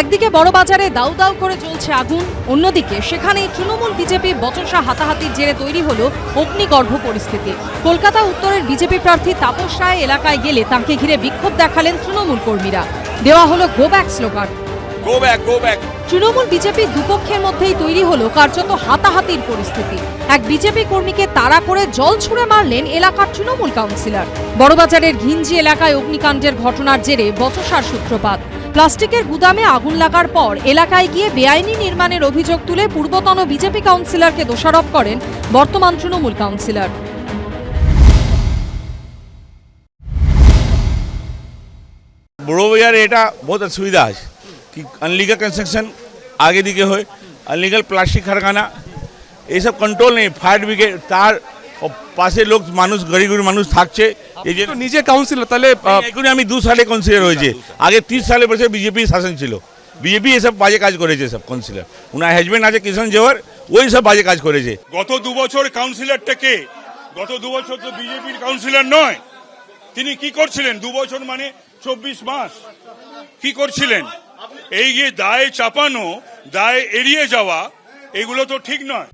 একদিকে বড় বাজারে দাউ দাউ করে চলছে আগুন, অন্যদিকে সেখানে তৃণমূল বিজেপি বচসা হাতাহাতির জেরে তৈরি হল অগ্নিগর্ভ পরিস্থিতি। কলকাতা উত্তরের বিজেপি প্রার্থী তাপস রায় এলাকায় গেলে তাকে ঘিরে বিক্ষোভ দেখালেন তৃণমূল কর্মীরা। দেওয়া হলো go back slogan. Go back go back Trinamool BJP দুপক্ষের মধ্যেই তৈরি হলো কার্যত হাতাহাতির পরিস্থিতি। এক বিজেপি কর্মীকে তাড়া করে জল ছুঁড়ে মারলেন এলাকার তৃণমূল কাউন্সিলর। বড়বাজারের ঘিঞ্জি এলাকায় অগ্নিকাণ্ডের ঘটনার জেরে বচসার সূত্রপাত। প্লাস্টিকের গুদামে আগুন লাগার পর এলাকায় গিয়ে বেআইনি নির্মাণের অভিযোগ তুলে পূর্বতন বিজেপি কাউন্সিলরকে দোষারোপ করেন বর্তমান তৃণমূল কাউন্সিলর। বড় বাজারে এটা বহুত অসুবিধা কি আনলিগাল কনস্ট্রাকশন আগে দিকে হয় আনলিগাল প্লাস্টিক কারখানা এইসব কন্ট্রোল নেই ফায়ার ব্রিগেড তার পাশে লোক মানুষ গরিব গরিব মানুষ থাকছে এই যে নিজে কাউন্সিলর তাহলে আহ, এখন আমি দু সালে কাউন্সিলর হয়েছে আগে তিরিশ সালে বসে বিজেপি শাসন ছিল বিজেপি এসব বাজে কাজ করেছে সব কাউন্সিলর ওনার হাজবেন্ড আছে কিষণ জোহর ওই সব বাজে কাজ করেছে গত দু বছর কাউন্সিলরটা কে গত দু বছর তো বিজেপির কাউন্সিলর নয় তিনি কি করছিলেন দু বছর মানে চব্বিশ মাস কি করছিলেন এই যে দায় চাপানো, দায় এড়িয়ে যাওয়া, এগুলো তো ঠিক নয়।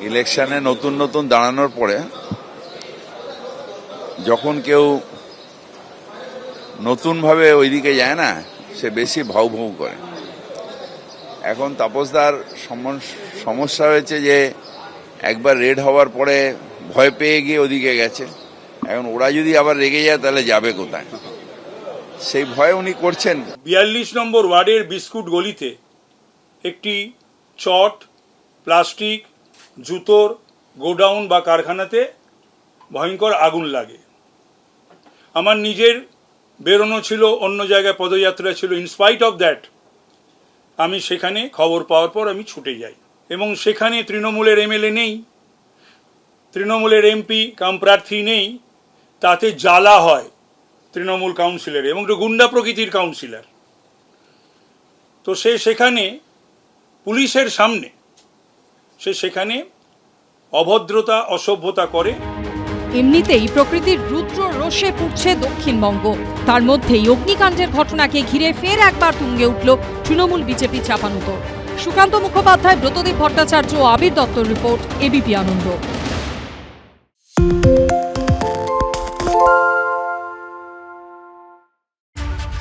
ইলেকশনে নতুন নতুন দাঁড়ানোর পরে, যখন কেউ নতুনভাবে ওইদিকে যায় না, সে বেশি ভাউ ভাউ করে। এখন তাপসদার সমস- সমস্যা হয়েছে যে, একবার রেড হওয়ার পরে ভয় পেয়ে গিয়ে ওদিকে গেছে। এখন ওরা যদি আবার রেগে যায়, তাহলে যাবে কোথায়? সেই ভয় উনি করছেন। বিয়াল্লিশ নম্বর ওয়ার্ডের বিস্কুট গলিতে একটি চট, প্লাস্টিক, জুতোর গোডাউন বা কারখানাতে ভয়ঙ্কর আগুন লাগে। আমার নিজের বেরোনো ছিল, অন্য জায়গায় পদযাত্রা ছিল। ইনস্পাইট অফ দ্যাট আমি সেখানে খবর পাওয়ার পর আমি ছুটে যাই। এবং সেখানে তৃণমূলের এমএলএ নেই, তৃণমূলের এমপি কাম প্রার্থী নেই তাতে জ্বালা হয় তৃণমূল কাউন্সিলর এবং গুন্ডা প্রকৃতির কাউন্সিলর। তো সে সেখানে পুলিশের সামনে, সে সেখানে অভদ্রতা, অসভ্যতা করে। এমনিতেই প্রকৃতির রুদ্র রোষে পুড়ছে দক্ষিণবঙ্গ। তার মধ্যেই অগ্নিকাণ্ডের ঘটনাকে ঘিরে ফের একবার তুঙ্গে উঠল তৃণমূল বিজেপি চাপানুতো সুকান্ত মুখোপাধ্যায়, ব্রতদীপ ভট্টাচার্য আবির দত্তর রিপোর্ট এবিপি আনন্দ।